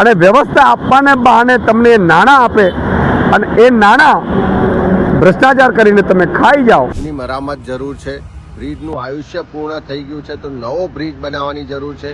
અને વ્યવસ્થા આપવાને બહાને તમને નાણાં આપે અને એ નાણાં ભ્રષ્ટાચાર કરીને તમે ખાઈ જાઓ. એની મરામત જરૂર છે. બ્રિજનું આયુષ્ય પૂર્ણ થઈ ગયું છે, તો નવો બ્રિજ બનાવવાની જરૂર છે.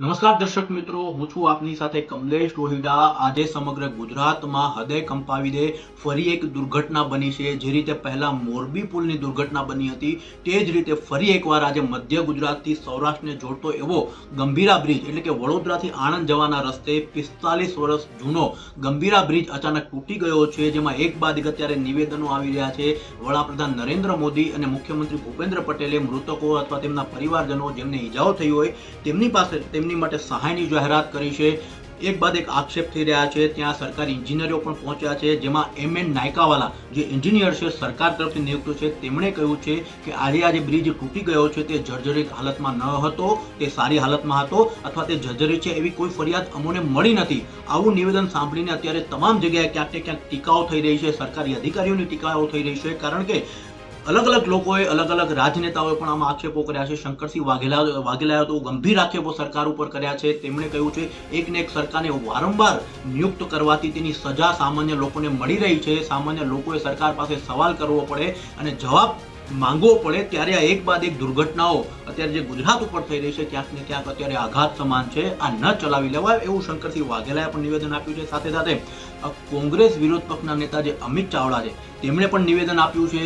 નમસ્કાર દર્શક મિત્રો, હું છું આપની સાથે કમલેશ રોહિડા આજે સમગ્ર ગુજરાતમાં હૃદય કંપાવી દે ફરી એક દુર્ઘટના બની છે. જે રીતે પહેલાં મોરબી પુલની દુર્ઘટના બની હતી, તે જ રીતે ફરી એકવાર આજે મધ્ય ગુજરાતથી સૌરાષ્ટ્રને જોડતો એવો ગંભીરા બ્રિજ, એટલે કે વડોદરાથી આણંદ જવાના રસ્તે પિસ્તાલીસ વર્ષ જૂનો ગંભીરા બ્રિજ અચાનક તૂટી ગયો છે, જેમાં એક બાદ એક અત્યારે નિવેદનો આવી રહ્યા છે. વડાપ્રધાન નરેન્દ્ર મોદી અને મુખ્યમંત્રી ભૂપેન્દ્ર પટેલે મૃતકો અથવા તેમના પરિવારજનો જેમને ઈજાઓ થઈ હોય, તેમની પાસે તેમની માટે સહાયની જાહેરાત કરી છે. એક બાદ એક આક્ષેપ થઈ રહ્યા છે. ત્યાં સરકારી ઇન્જિનિયરો પણ પહોંચ્યા છે. જેમાં એમ એન નાયકાવાલા, જે એન્જિનિયર છે, સરકાર તરફથી નિયુક્ત છે. તેમણે કહ્યું છે કે આજે આજે બ્રિજ તૂટી ગયો છે. તે જર્જરિત હાલતમાં ન હતો. તે સારી હાલતમાં હતો અથવા તે જર્જરિત છે એવી કોઈ ફરિયાદ અમોને મળી નથી. આવું નિવેદન સાંભળીને અત્યારે તમામ જગ્યાએ ક્યાંક ને ક્યાંક ટીકાઓ થઈ રહી છે. સરકારી અધિકારીઓની ટીકાઓ થઈ રહી છે. કારણ કે અલગ અલગ લોકોએ અલગ અલગ રાજનેતાઓએ પણ આમાં આક્ષેપો કર્યા છે. શંકરસિંહ વાઘેલા, વાઘેલાએ તો ગંભીર આક્ષેપો સરકાર ઉપર કર્યા છે. તેમણે કહ્યું છે એક ને એક સરકારને વારંવાર નિયુક્ત કરવાથી તેની સજા સામાન્ય લોકોને મળી રહી છે. સામાન્ય લોકોએ સરકાર પાસે સવાલ કરવો પડે અને જવાબ માંગવો પડે ત્યારે આ એક બાદ એક દુર્ઘટનાઓ અત્યારે જે ગુજરાત ઉપર થઈ રહી છે, ક્યાંક ને ક્યાંક અત્યારે આઘાત સમાન છે, આ ન ચલાવી લેવાય એવું શંકરસિંહ વાઘેલાએ પણ નિવેદન આપ્યું છે. સાથે સાથે કોંગ્રેસ વિરોધ પક્ષના નેતા જે અમિત ચાવડા છે, તેમણે પણ નિવેદન આપ્યું છે.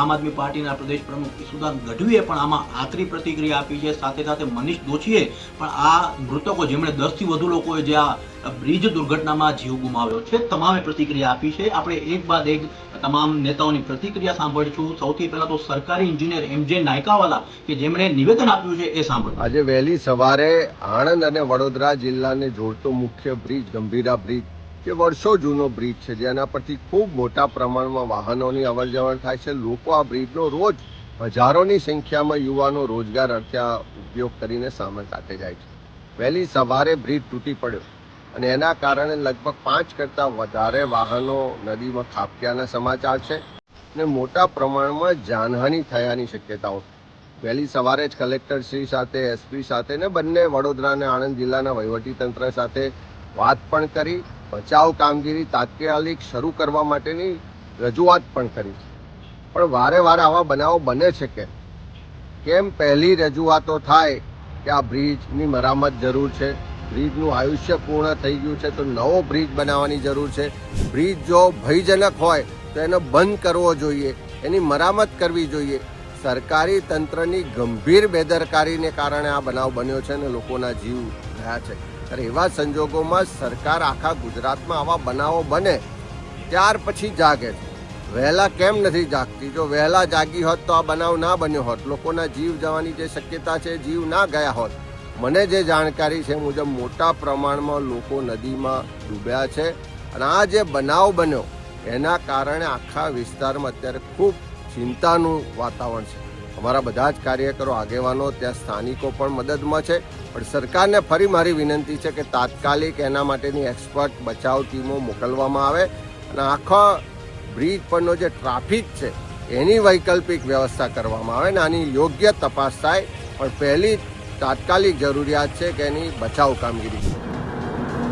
આમ આદમી પાર્ટીના પ્રદેશ પ્રમુખ ઈસુદાન ગઢવીએ પણ આમાં આકરી પ્રતિક્રિયા આપી છે. સાથે સાથે મનીષ દોશીએ પણ આ મૃતકો જેમણે દસથી વધુ લોકોએ જે આ બ્રિજ દુર્ઘટનામાં જીવ ગુમાવ્યો છે, તમામે પ્રતિક્રિયા આપી છે. આપણે એક બાદ એક તમામ નેતાઓની પ્રતિક્રિયા સાંભળીશું સૌથી પહેલા તો સરકારી એન્જિનિયર એમ નાયકાવાલા, કે જેમણે નિવેદન આપ્યું છે એ સાંભળો. આજે વહેલી સવારે આણંદ અને વડોદરા જિલ્લાને જોડતો મુખ્ય બ્રિજ, ગંભીરા બ્રિજ જે વર્ષો જૂનો બ્રિજ છે, જેના પરથી ખૂબ મોટા પ્રમાણમાં વાહનોની અવરજવર થાય છે. લોકો આ બ્રિજનો રોજ હજારોની સંખ્યામાં યુવાનો રોજગાર અર્થે ઉપયોગ કરીને સામે સાથે જાય છે. વહેલી સવારે બ્રિજ તૂટી પડ્યો. અને એના કારણે લગભગ પાંચ કરતાં વધારે વાહનો નદીમાં ખાબક્યાના સમાચાર છે અને મોટા પ્રમાણમાં જાનહાનિ થયાની શક્યતાઓ. વહેલી સવારે જ કલેક્ટર શ્રી સાથે, એસપી સાથે ને બંને વડોદરા અને આણંદ જિલ્લાના વહીવટીતંત્ર સાથે વાત પણ કરી, બચાવ કામગીરી તાત્કાલિક શરૂ કરવા માટેની રજૂઆત પણ કરી. પણ વારે વારે આવા બનાવો બને છે કે? કેમ પહેલી રજૂઆતો થાય કે આ બ્રિજની મરામત જરૂર છે? બ્રિજનું આયુષ્ય પૂર્ણ થઈ ગયું છે, તો નવો બ્રિજ બનાવવાની જરૂર છે. બ્રિજ જો ભયજનક હોય, તો એનો બંધ કરવો જોઈએ, એની મરામત કરવી જોઈએ. સરકારી તંત્રની ગંભીર બેદરકારીને કારણે આ બનાવ બન્યો છે અને લોકોના જીવ ગયા છે. ત્યારે એવા સંજોગોમાં સરકાર આખા ગુજરાતમાં આવા બનાવો બને, ત્યાર પછી જાગે છે. વહેલા કેમ નથી જાગતી? જો વહેલા જાગી હોત તો આ બનાવ ના બન્યો હોત. લોકોના જીવ જવાની જે શક્યતા છે, જીવ ના ગયા હોત. મને જે જાણકારી છે મુજબ મોટા પ્રમાણમાં લોકો નદીમાં ડૂબ્યા છે અને આ જે બનાવ બન્યો, એના કારણે આખા વિસ્તારમાં અત્યારે ખૂબ ચિંતાનું વાતાવરણ છે. અમારા બધા જ કાર્યકરો, આગેવાનો ત્યાં સ્થાનિકો પણ મદદમાં છે. પણ સરકારને ફરી મારી વિનંતી છે કે તાત્કાલિક એના માટેની એક્સપર્ટ બચાવ ટીમો મોકલવામાં આવે અને આખા બ્રિજ પરનો જે ટ્રાફિક છે, એની વૈકલ્પિક વ્યવસ્થા કરવામાં આવે અને આની યોગ્ય તપાસ થાય. પણ પહેલી તાત્કાલિક જરૂરિયાત છે કે એની બચાવ કામગીરી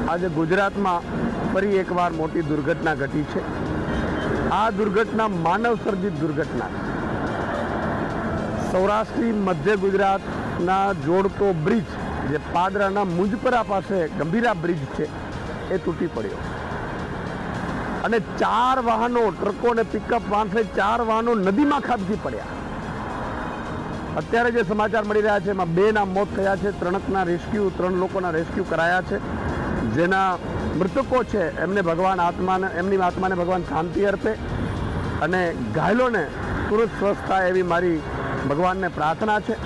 આજે ગુજરાતમાં ફરી એકવાર મોટી દુર્ઘટના ઘટી છે. આ દુર્ઘટના માનવ સર્જિત દુર્ઘટના છે. સૌરાષ્ટ્રી મધ્ય ગુજરાતના જોડતો બ્રિજ જે પાદરાના મુંજપરા પાસે ગંભીરા બ્રિજ છે, એ તૂટી પડ્યો. અને ચાર વાહનો ટ્રકો અને પિકઅપ વાહન ચાર વાહનો નદીમાં ખાબકી પડ્યા. અત્યારે જે સમાચાર મળી રહ્યા છે, એમાં બેના મોત થયા છે, ત્રણકના રેસ્ક્યુ ત્રણ લોકોના રેસ્ક્યુ કરાયા છે. જેના મૃતકો છે, એમને ભગવાન આત્માને, એમની આત્માને ભગવાન શાંતિ અર્પે અને ઘાયલોને તુરંત સ્વસ્થ થાય એવી મારી ભગવાનને પ્રાર્થના છે.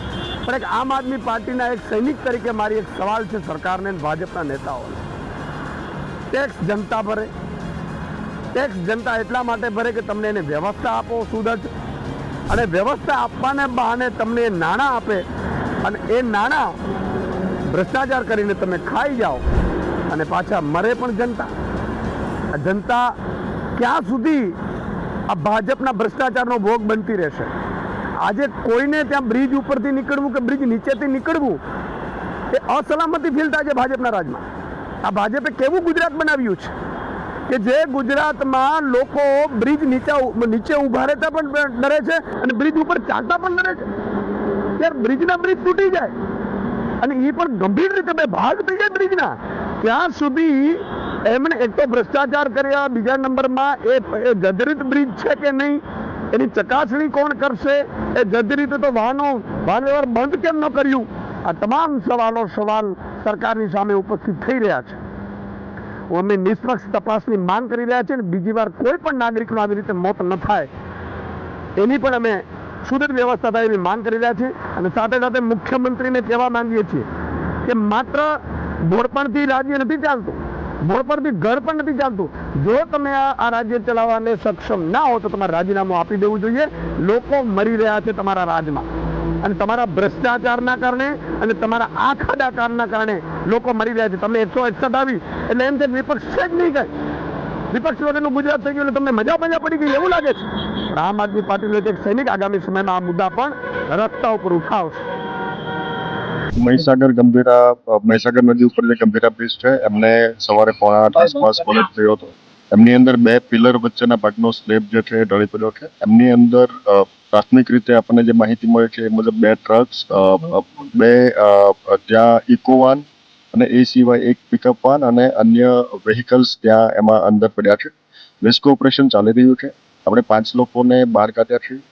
પણ એક આમ આદમી પાર્ટીના એક સૈનિક તરીકે મારી એક સવાલ છે સરકારને ભાજપના નેતાઓને. ટેક્સ જનતા ભરે. ટેક્સ જનતા એટલા માટે ભરે કે તમને એને વ્યવસ્થા આપો સુદજ અને વ્યવસ્થા આપવાને બહાને તમને એ નાણાં આપે અને એ નાણાં ભ્રષ્ટાચાર કરીને તમે ખાઈ જાઓ અને પાછા મરે પણ જનતા. જનતા ક્યાં સુધી આ ભાજપના ભ્રષ્ટાચારનો ભોગ બનતી રહેશે? આજે કોઈને ત્યાં બ્રિજ ઉપરથી નીકળવું કે બ્રિજ નીચેથી નીકળવું, એ અસલામતી ફીલ થાય છે ભાજપના રાજમાં. આ ભાજપે કેવું ગુજરાત બનાવ્યું છે? કે જે ગુજરાતમાં લોકો બ્રિજ નીચે નીચે ઊભા રહેતા પણ ડરે છે અને બ્રિજ ઉપર ચાલતા પણ ડરે છે. ત્યારે બ્રિજના બ્રિજ તૂટી જાય. અને એ પણ ગંભીર રીતે બે ભાગ થઈ જાય બ્રિજના ત્યાં સુધી એમણે એક તો ભ્રષ્ટાચાર કર્યા, બીજા નંબરમાં એ જર્જરિત બ્રિજ છે કે નહીં, એની ચકાસણી કોણ કરશે? એ જજરિત તો વાહનો, વાહન વ્યવહાર બંધ કેમ ન કર્યું? આ તમામ સવાલો સવાલ સરકારની સામે ઉપસ્થિત થઈ રહ્યા છે. અમે નિષ્પક્ષ તપાસની માંગ કરી રહ્યા છીએ અને બીજી વાર કોઈ પણ નાગરિકનું આવી રીતે મોત ન થાય. એની પણ અમે સુદૃઢ વ્યવસ્થા થાય એવી માંગ કરી રહ્યા છીએ અને સાથે સાથે મુખ્યમંત્રીને કહેવા માંગીએ છીએ કે માત્ર ભોળપણથી રાજ્ય નથી ચાલતું, ભોળપણથી ઘર પણ નથી ચાલતું. જો તમે આ રાજ્ય ચલાવવાને સક્ષમ ના હો તો તમારે રાજીનામું આપી દેવું જોઈએ. લોકો મરી રહ્યા છે તમારા રાજમાં. અને તમારા ભ્રષ્ટાચારના કારણે અને તમારા આખાડા કારના કારણે લોકો મરી રહ્યા છે. તમે એકસો આવી, એટલે એમ છે વિપક્ષ જ નહીં કઈ. વિપક્ષ વગરનું ગુજરાત થઈ ગયું તમને મજા મજા પડી ગઈ, એવું લાગે છે. આમ આદમી પાર્ટીનો એક સૈનિક આગામી સમયમાં આ મુદ્દા પણ રસ્તા ઉપર ઉઠાવશે. મહીસાગર ગંભીરા, મહીસાગર નદી ઉપર જે ગંભીરા બ્રિજ છે, એમને સવારે પોણા આઠ આસપાસ કોલેજ થયો હતો. એમની અંદર બે પિલર વચ્ચેના ભાગનો સ્લેબ જે છે ઢળી પડ્યો છે. એમની અંદર પ્રાથમિક રીતે આપણને જે માહિતી મળે છે એ મુજબ બે ટ્રક્સ બે ત્યાં ઇકોવાન અને એ સિવાય એક પિકઅપ વાન અને અન્ય વેહિકલ્સ ત્યાં એમાં અંદર પડ્યા છે. રેસ્ક્યુ ઓપરેશન ચાલી રહ્યું છે. આપણે પાંચ લોકોને બહાર કાઢ્યા છે. અ,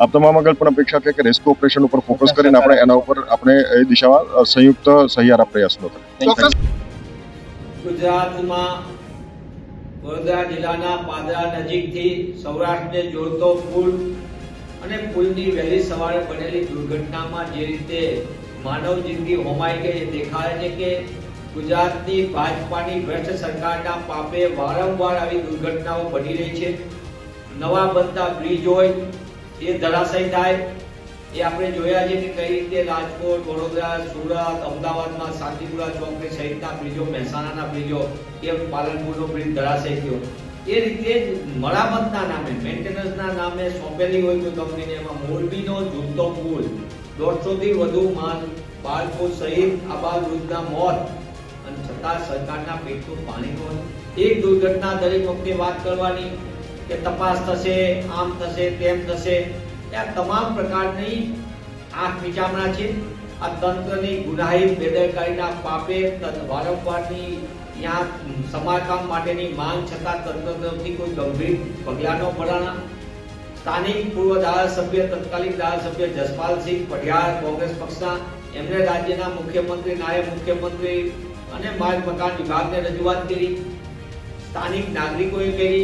આપ તમામ આગળ પણ અપેક્ષા છે કે રેસ્ક્યુ ઓપરેશન ઉપર ફોકસ કરીને આપણે એના ઉપર આપણે એ દિશામાં સંયુક્ત સહિયારા પ્રયાસો કરીએ. ગુજરાતમાં વડોદરા જિલ્લાના પાદરા નજીકથી સૌરાષ્ટ્રને જોડતો પુલ અને પુલની વહેલી સવારે બનેલી દુર્ઘટનામાં જે રીતે માનવ જિંદગી હોમાઈ ગઈ દેખાય છે કે ગુજરાતની ભાજપાની ભ્રષ્ટ સરકારના પાપે વારંવાર આવી દુર્ઘટનાઓ બની રહી છે. નવા બનતા બ્રિજ હોય એ ધરાશય થાય એ આપણે જોયા છે કે કઈ રીતે રાજકોટ, વડોદરા, સુરત, અમદાવાદમાં શાંતિપુરા ચોકડી સહિતના બ્રિજો, મહેસાણાના બ્રિજો એ પાલનપુરનો બ્રિજ ધરાશય થયો. એ રીતે મરામતના નામે, મેન્ટેનન્સના નામે સોંપેલી હોય તો કંપનીને એમાં મોરબીનો ઝૂલતો પુલ, દોઢસોથી વધુ માલ, બાળકો સહિત આબાદ વૃદ્ધના મોત અને છતાં સરકારના પેટનું પાણી હોય એક દુર્ઘટના દરેક વખતે વાત કરવાની. કે તપાસ થશે, આમ થશે, તેમ થશે. આ તમામ પ્રકારની આંખ વિચારણા છે. આ તંત્રની ગુનાહિત બેદરકારીના પાપે વારંવારની ત્યાં સમારકામ માટેની માંગ છતાં તંત્ર તરફથી કોઈ ગંભીર પગલાં ન ભરાણા. સ્થાનિક પૂર્વ ધારાસભ્ય, તત્કાલીન ધારાસભ્ય જસપાલસિંહ પઢિયાર કોંગ્રેસ પક્ષના એમણે રાજ્યના મુખ્યમંત્રી, નાયબ મુખ્યમંત્રી અને માર્ગ મકાન વિભાગને રજૂઆત કરી. સ્થાનિક નાગરિકોએ કરી.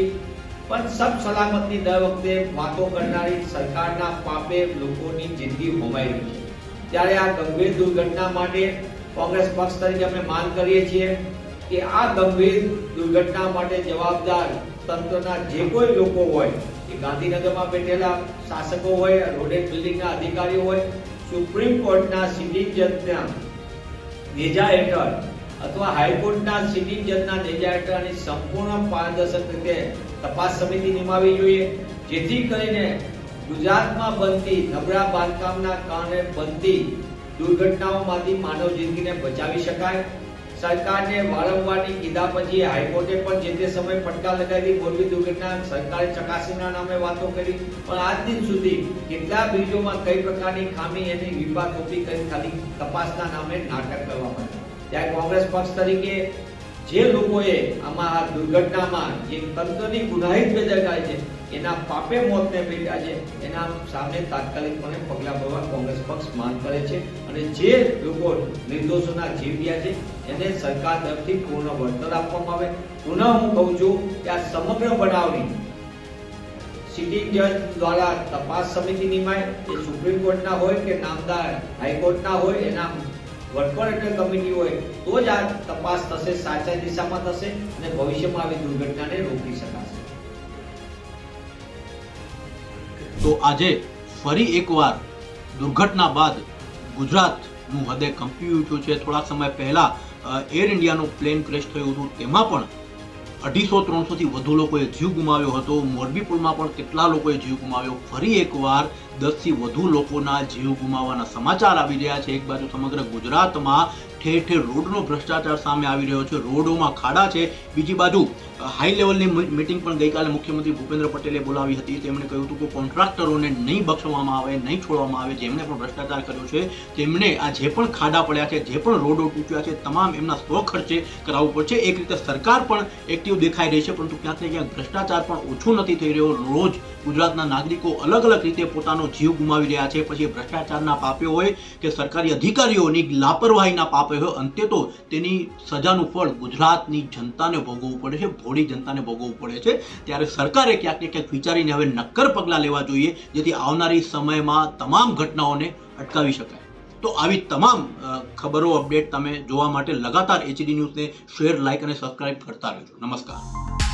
પણ સબ સલામતની દર વખતે વાતો કરનારી સરકારના પાપે લોકોની જિંદગી હોમાઈ રહી છે. ત્યારે આ ગંભીર દુર્ઘટના માટે કોંગ્રેસ પક્ષ તરીકે અમે માંગ કરીએ છીએ કે આ ગંભીર દુર્ઘટના માટે જવાબદાર તંત્રના જે કોઈ લોકો હોય, એ ગાંધીનગરમાં બેઠેલા શાસકો હોય રોડ એન્ડ બિલ્ડિંગના અધિકારીઓ હોય, સુપ્રીમ કોર્ટના સિટિંગ જજના નેજા હેઠળ અથવા હાઈકોર્ટના સિટિંગ જજના નેજા સંપૂર્ણ પારદર્શક રીતે તપાસ સમિતિ નિમાવી જોઈએ, જેથી કરીને ગુજરાતમાં બનતી નબળા બાંધકામના કારણે બનતી દુર્ઘટનાઓમાંથી માનવ જિંદગીને બચાવી શકાય સરકારને વારંવારની કીધા પછી હાઈકોર્ટે પણ જે તે સમયે ફટકાર લગાવી મોરબી દુર્ઘટના સરકારે ચકાસણીના નામે વાતો કરી, પણ આજ દિન સુધી કેટલા બ્રિજોમાં કઈ પ્રકારની ખામી એની વિભાગ કરી ખાલી તપાસના નામે નાટક કરવામાં આવ્યું. ત્યારે કોંગ્રેસ પક્ષ તરીકે જે લોકોએ આમાં આ દુર્ઘટનામાં જે તંત્રની ગુનાહિત બેદરકારી છે, એના પાપે મોતને ભેટ્યા છે, એના સામે તાત્કાલિકપણે પગલાં ભરવા કોંગ્રેસ પક્ષ માંગ કરે છે અને જે લોકો નિર્દોષોના જીવ ગયા છે, એને સરકાર તરફથી પૂર્ણ વળતર આપવામાં આવે. પુનઃ હું કહું છું કે આ સમગ્ર બનાવની સિટિંગ જજ દ્વારા તપાસ સમિતિ નિમાય, એ સુપ્રીમ કોર્ટના હોય કે નામદાર હાઈકોર્ટના હોય, એના વટપણ હેઠળ કમિટી હોય, તો જ આ તપાસ થશે, સાચા દિશામાં થશે અને ભવિષ્યમાં આવી દુર્ઘટનાને રોકી શકાશે. તો આજે ફરી એકવાર દુર્ઘટના બાદ ગુજરાતનું હૃદય કંપી ઉઠ્યું છે. થોડા સમય પહેલા એર ઇન્ડિયાનું પ્લેન ક્રેશ થયું હતું. તેમાં પણ અઢીસો ત્રણસોથી વધુ લોકોએ જીવ ગુમાવ્યો હતો. મોરબી પુલમાં પણ કેટલા લોકોએ જીવ ગુમાવ્યો? ફરી એકવાર દસથી વધુ લોકોના જીવ ગુમાવવાના સમાચાર આવી રહ્યા છે. એક બાજુ સમગ્ર ગુજરાતમાં ઠેર ઠેર રોડનો ભ્રષ્ટાચાર સામે આવી રહ્યો છે. રોડોમાં ખાડા છે. બીજી બાજુ હાઈ લેવલની મિટિંગ પણ ગઈકાલે મુખ્યમંત્રી ભૂપેન્દ્ર પટેલે બોલાવી હતી. તેમણે કહ્યું હતું કે કોન્ટ્રાક્ટરોને નહીં બક્ષવામાં આવે, નહીં છોડવામાં આવે. જેમણે પણ ભ્રષ્ટાચાર કર્યો છે, તેમણે આ જે પણ ખાડા પડ્યા છે, જે પણ રોડો તૂટ્યા છે, તમામ એમના સ્વ ખર્ચે કરાવવું પડશે. એક રીતે સરકાર પણ એક્ટિવ દેખાઈ રહી છે, પરંતુ ક્યાંક ને ક્યાંક ભ્રષ્ટાચાર પણ ઓછું નથી થઈ રહ્યો. રોજ ગુજરાતના નાગરિકો અલગ અલગ રીતે પોતાનો જીવ ગુમાવી રહ્યા છે. પછી ભ્રષ્ટાચારના પાપે હોય કે સરકારી અધિકારીઓની લાપરવાહીના પાપે હોય, અંતે તો તેની સજાનું ફળ ગુજરાતની જનતાને ભોગવવું પડે છે, ભોળી જનતાને ભોગવવું પડે છે. ત્યારે સરકારે ક્યાંક ને ક્યાંક વિચારીને હવે નક્કર પગલાં લેવા જોઈએ, જેથી આવનારી સમયમાં તમામ ઘટનાઓને અટકાવી શકાય. તો આવી તમામ ખબરો, અપડેટ તમે જોવા માટે લગાતાર એચડી ન્યૂઝને શેર લાઇક અને સબસ્ક્રાઇબ કરતા રહેજો. નમસ્કાર.